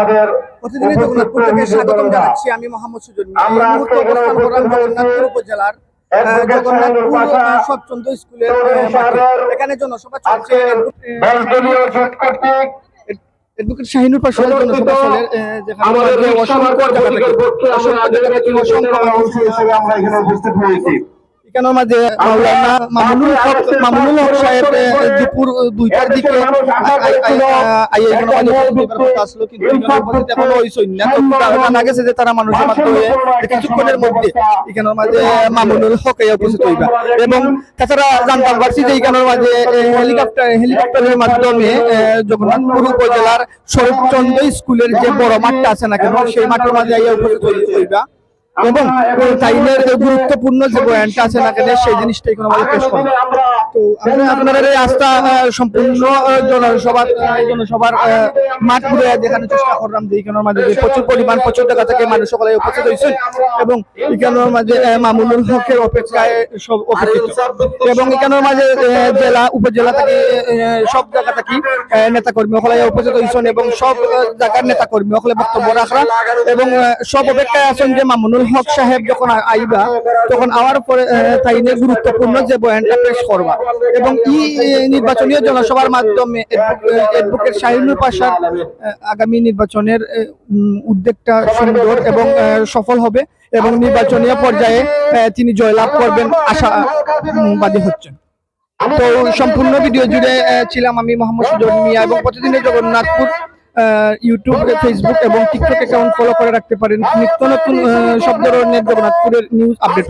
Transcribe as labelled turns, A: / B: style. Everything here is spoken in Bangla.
A: আমাদের
B: প্রতিদিনই জগন্নাথপুর থেকে স্বাগতম জানাচ্ছি আমি মোহাম্মদ সুজন মিয়া।
A: আমরা
B: মুহূর্তে
A: আজকে এখানে
B: অবস্থান করলাম জগন্নাথপুর উপজেলার সবচন্দ্র স্কুলের এখানে জনসভা চলছে। শাহিনুর জনসভা চলে যেখানে অসংখ্য জায়গা থেকে অসংখ্য
A: আমরা এখানে উপস্থিত হয়েছি।
B: এখানের মাঝে মাওলানা মামুনুল হক মামুনুল হক সাহেব দুপুর দুইটার দিকে আই- আই- আই- আহ, আইয়ে এখানে মাঝে উপস্থিত হবার কথা আসলো, কিন্তু এখনও হইছেন না। জানা গেছে যে তারা মানুষের মাধ্যমে কিছুক্ষণের মধ্যে এখানের মাঝে মামুনুল হক উপস্থিত হইবা। এবং তাছাড়া জানতাম পারছি যে এখানের মাঝে হেলিকপ্টার হেলিকপ্টারের মাধ্যমে জগন্নাথপুর উপজেলার শরৎচন্দ্র স্কুলের যে বড় মাঠটা আছে না কেন সেই মাঠের মাঝে উপস্থিত হইবা। এবং তাইনের গুরুত্বপূর্ণ যে বয়ানটা আছে না কেন সেই জিনিসটা এখানে আমাদের পেশ করব তো আপনাদের এই আস্থা সম্পূর্ণ জনসভার জনসভার মাঠ ঘুরে দেখানোর চেষ্টা করলাম যে এখানের মাঝে প্রচুর পরিমাণ প্রচুর জায়গা থেকে মানুষ সকলে উপস্থিত হয়েছেন এবং এখানের মাঝে মামুনুল হকের অপেক্ষায় সব অপেক্ষিত এবং এখানের মাঝে জেলা উপজেলা থেকে সব জায়গা থেকে নেতা কর্মী সকলে উপস্থিত হয়েছেন এবং সব জায়গার নেতা কর্মী সকলে বক্তব্য এবং সব অপেক্ষায় আছেন যে মামুনুল হক সাহেব যখন আইবা তখন আওয়ার পরে আহ, তাইনের গুরুত্বপূর্ণ যে বয়ানটা পেশ করবা। এবং আহ, নির্বাচনীয় জনসভার মাধ্যমে অ্যাডভোকেট শাহিনুর পাশার আগামী নির্বাচনের উদ্যোগটা সুন্দর এবং সফল হবে এবং নির্বাচনীয় পর্যায়ে তিনি জয়লাভ করবেন আশাবাদী হচ্ছেন। তো সম্পূর্ণ ভিডিও জুড়ে ছিলাম আমি মোহাম্মদ সুজন মিয়া এবং প্রতিদিনের জগন্নাথপুর। ইউটিউব ফেসবুক এবং টিকটক অ্যাকাউন্ট ফলো করে রাখতে পারেন নিত্য নতুন সব ধরনের জগন্নাথপুরের নিউজ আপডেট